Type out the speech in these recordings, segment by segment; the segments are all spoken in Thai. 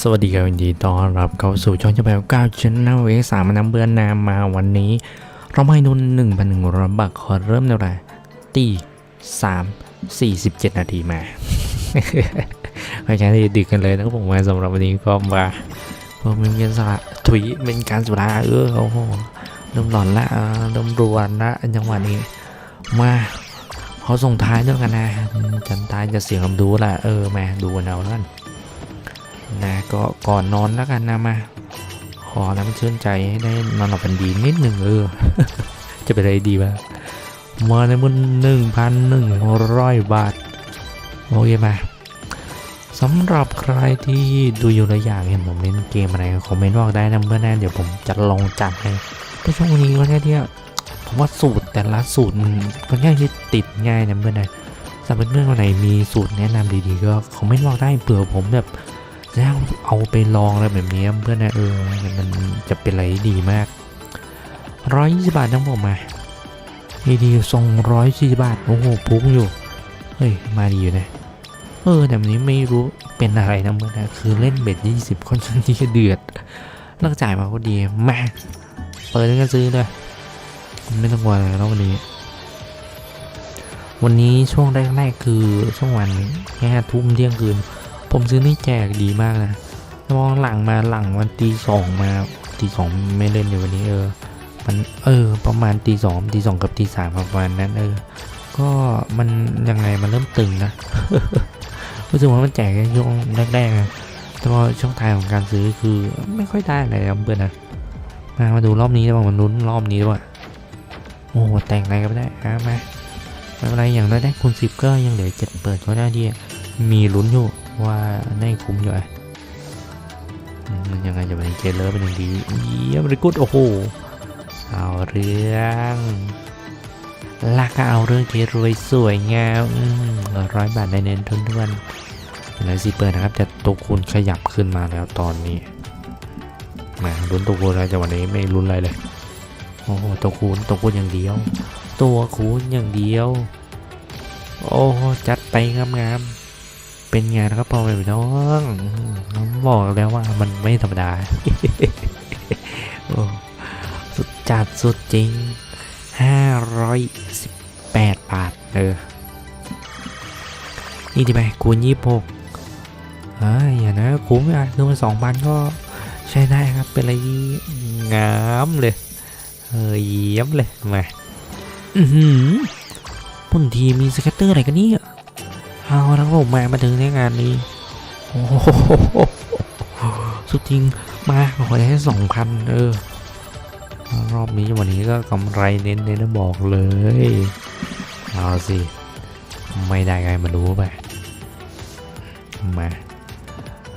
สวัสดีครับยินดีต้อนรับเข้าสู่ช่องจ้าแบวก้าวชแนลเอสามน้ำเบือนนามาวันนี้ เราไม่นุนหนึ่งพันหนึ่งร้อยบาทขอเริ่มในเวลาตีสามสี่สิบเจ็ดนาทีมาไม่ใช่ที่ดึกกันเลยนะผมมาสำหรับวันนี้ก็มาเพื่อเป็นการสละถุยเป็นการสุราเออโอ้โหเริ่มหลอนละอ่าเริ่มรวนละจังหวะนี้มาเขาส่งท้ายด้วยกันนะจันตายจะเสียงคำดูละเออมาดูกันเอาแล้วกัน นะก็ก่อนนอนแล้วกันนะมา ขอน้ำชื่นใจให้ได้นอนหลับฝันดีนิดหนึ่งเออจะเป็นอะไรดีวะมาในมุนหนึ่งพันหนึ่งร้อยบาท โอเคมาสำหรับใครที่ดูอยู่แล้วอยากเห็นผมเล่นเกมอะไรคอมเมนต์บอกได้นะเพื่อนนะเดี๋ยวผมจะลองจัดให้เพราะช่วงนี้วันนี้เนี่ยผมว่าสูตรแต่ละสูตรมันค่อนข้างที่ติดง่ายนะเพื่อนนะสำหรับเพื่อนๆคนไหนมีสูตรแนะนำดีๆก็คอมเมนต์บอกได้เผื่อผมแบบ แล้วเอาไปลองอะไรแบบนี้เพื่อนนะเออมันจะเป็นอะไรดีมากร้อยยี่สิบาททั้งผมมาดีๆส่งร้อยสี่สิบาทโอ้โหพุ่งอยู่เฮ้ยมาดีอยู่นะเออแต่วันนี้ไม่รู้เป็นอะไรนะเพื่อนนะคือเล่นเบ็ดยี่สิบค่อนข้างที่จะเดือดเลิกจ่ายมาก็ดีมาเปิดแล้วก็ซื้อเลยไม่ต้องกลัวอะไรแล้ววันนี้วันนี้ช่วงแรกๆคือช่วงวันแค่ทุ่มเที่ยงคืน ผมซื้อนี่แจกดีมากนะมองหลังมาหลังวันตีสองมาตีสองไม่เล่นอยู่วันนี้เออ มันเออ ประมาณตีสองตีสองกับตีสามประมาณนั้นเออ ก็มันยังไงมันเริ่มตึงนะรู้สึกว่ามันแจกแค่ช่วงแรกๆนะแต่พอช่องทางของการซื้อคือไม่ค่อยได้อะไรครับเพื่อนนะมามาดูรอบนี้ดีกว่ามันลุ้นรอบนี้ดีกว่าโอ้โหแต่งอะไรก็ไม่ได้เอามาไม่เป็นไรอย่างน้อยได้คูณสิบก็ยังเหลือเจ็ดเปิดก็ได้ดีมีลุ้นอยู่ ว่าได้คุ้มอยู่อะอืมมันยังไงจะเป็นเกลเลอร์เป็นอย่างดีเยี่ยมเลยกุดโอ้โหเอาเรื่องลักก็เอาเรื่องที่รวยสวยงามร้อยบาทได้เน้นทุนทุกวันแล้วสิเปิดนะครับจะตัวคูณขยับขึ้นมาแล้วตอนนี้มาลุ้นตัวคูณแล้วจะวันนี้ไม่ลุ้นอะไรเลยโอ้โหตัวคูณตัวคูณอย่างเดียว ตัวคูณอย่างเดียว โอ้โหจัดไปงามๆ เป็นไงนะครับพ่อแม่พี่น้องบอกแล้วว่ามันไม่ธรรมดาสุดจัดสุดจริง 518 บาท เออ นี่ดีไหมคูณยี่หกเอ้ยอย่านะคุ้มอะคือมันสองพันก็ใช้ได้ครับ เป็นอะไรงามเลย เออเยี่ยมเลย มา อือหือปุ่นทีมีสเก็ตเตอร์อะไรกันนี่ เอาแล้วผมมามาถึงในงานนี้ โอ้โหสุดจริงมาขอได้สองพันเออ รอบนี้วันนี้ก็กำไรเน้นเน้นบอกเลย เอาสิ ไม่ได้ไงมารู้ไปมา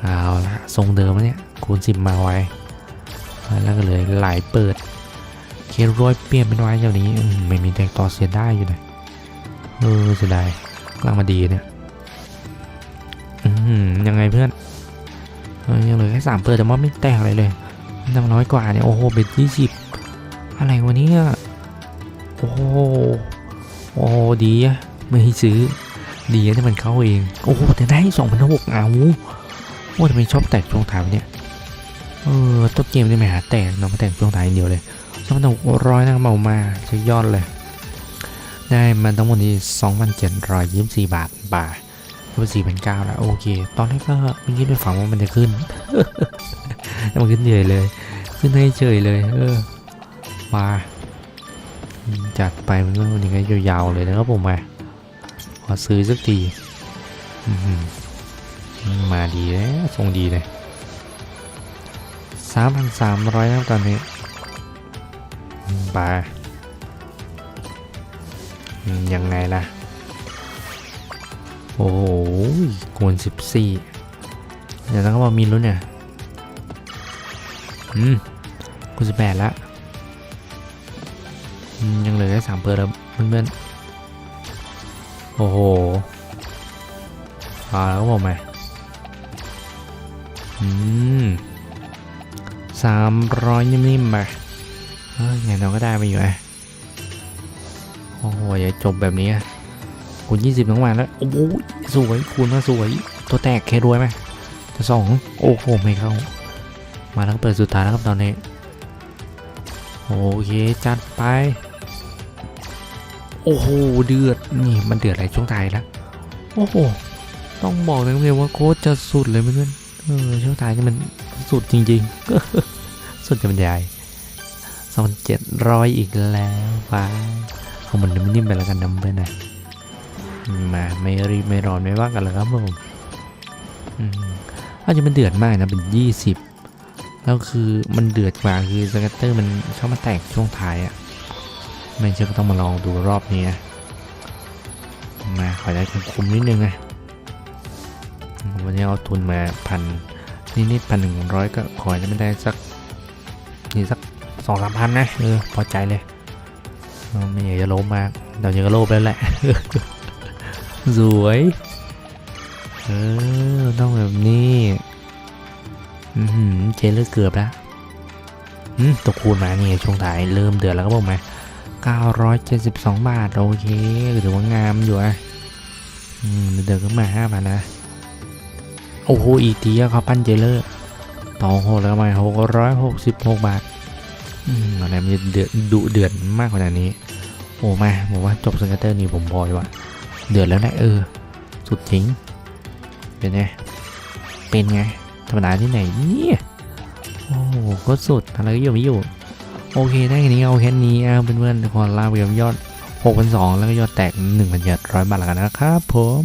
เอาละทรงเดิมเนี่ย คูณสิบมาไว้ แล้วก็เลยหลายเปิด เคร้อยเปลี่ยนเป็นไว้เจ้านี้ ไม่มีแตกต่อเสียได้อยู่นะเออเสียดายกำลังมาดีเนี่ย เพื่อนยังเหลือแค่สามเปิดแต่ว่าไม่แตกอะไรเลยมันทำน้อยกว่าเนี่ยโอ้โหเบ็ดยี่สิบอะไรวะเนี่ยโอ้โหโอ้โหดีอะไม่ให้ซื้อดีอะที่มันเข้าเองโอ้โหแต่ได้สองพันหกเอาโอ้ทำไมชอบแตกช่วงท้ายเนี่ยเออต้นเกมนี่ไม่หาแตกเนาะมาแตกช่วงท้ายเดียวเลยสองพันหกร้อยนะเมามาจะยอดเลย ได้มันทั้งหมดนี้สองพันเจ็ดร้อยยี่สิบสี่บาทบาท ก็สี่พันเก้าแล้วโอเค ตอนแรกก็ไม่คิดไม่ฝันว่ามันจะขึ้นแต่มันขึ้นเฉยเลย ขึ้นให้เฉยเลย เออมาจัดไปมันก็วันนี้ก็ยาวๆเลยนะครับผมมาขอซื้อสักทีมาดีแล้วทรงดีเลยสามพันสามร้อยนะตอนนี้ไปยังไงล่ะ โอ้โหคูณสิบสี่เดี๋ยวต้องบอกมีลุ้นเนี่ยอืมคูณสิบแปดละยังเหลือแค่สามเปอร์แล้วเพื่อนๆโอ้โหเอาแล้วบอกไหมอืมสามร้อยนิ่มๆมาเฮ้ยไงเราก็ได้ไปอยู่ไงโอ้โห อย่าจบแบบนี้อะ คูณยี่สิบทั้งวันแล้ว โอ้โหสวยคูณมาสวย ตัวแตกเครวยไหมสองโอ้โห ไม่เข้า มาแล้วก็เปิดสุดท้ายแล้วครับตอนนี้ โอเค จัดไป โอ้โห เดือด นี่มันเดือดอะไรช่วงท้ายแล้ว โอ้โห ต้องบอกเลยเลยว่าโค้ชจะสุดเลยเพื่อนเออช่วงท้ายนี่มันสุดจริงๆ สุดจะบรรยายสองเจ็ดร้อยอีกแล้วไปเอามันนิ่มๆไปแล้วกันนะเพื่อน มาไม่รีบไม่ร้อนไม่ว่ากันแล้วครับผมอืมอาจจะมันเดือดมากนะเป็นยี่สิบแล้วคือมันเดือดกว่าคือสกัตเตอร์มันชอบมาแตกช่วงท้ายอะ่ะไม่เชื่อก็ต้องมาลองดูรอบนี้นะมาขอได้คุ้มนิดนึงนะวันนี้เอาทุนมาพันนิดๆพันหนึ่งร้อยก็ขอให้ไม่ได้สักนี่สักสองสามพันนะเออพอใจเลยไม่อยากจะโลภมากเดี๋ยวจะก็โลภแล้วแหละ สวยเออต้องแบบนี้อือหือเจเลอเกือบแล้วอืมตกคูณมาเนี่ยช่วงท้ายเริ่มเดือดแล้วก็บอกมา972 บาท โอเคถือว่างามอยู่อะอืมเดือดก็มา5พันนะ โอ้โห อีกทีอะเขาปั้นเจเลอร์ต่อโหแล้วมา666บาท อืมอะไรมันจะเดือดดุเดือดมากขนาดนี้ โอ้มาบอกว่าจบสเกตเตอร์นี่ผมบอยว่ะ เดือดแล้วนะเออ สุดจริง เป็นไง เป็นไง ธรรมดาที่ไหนเนี่ย โอ้โหก็สุดอะไรก็อยู่ไม่อยู่ โอเคได้แค่นี้เอาแค่นี้เอาเพื่อนๆขอลาไปกับยอด 6,200 แล้วก็ยอดแตก 1,700 บาทแล้วกันนะครับผม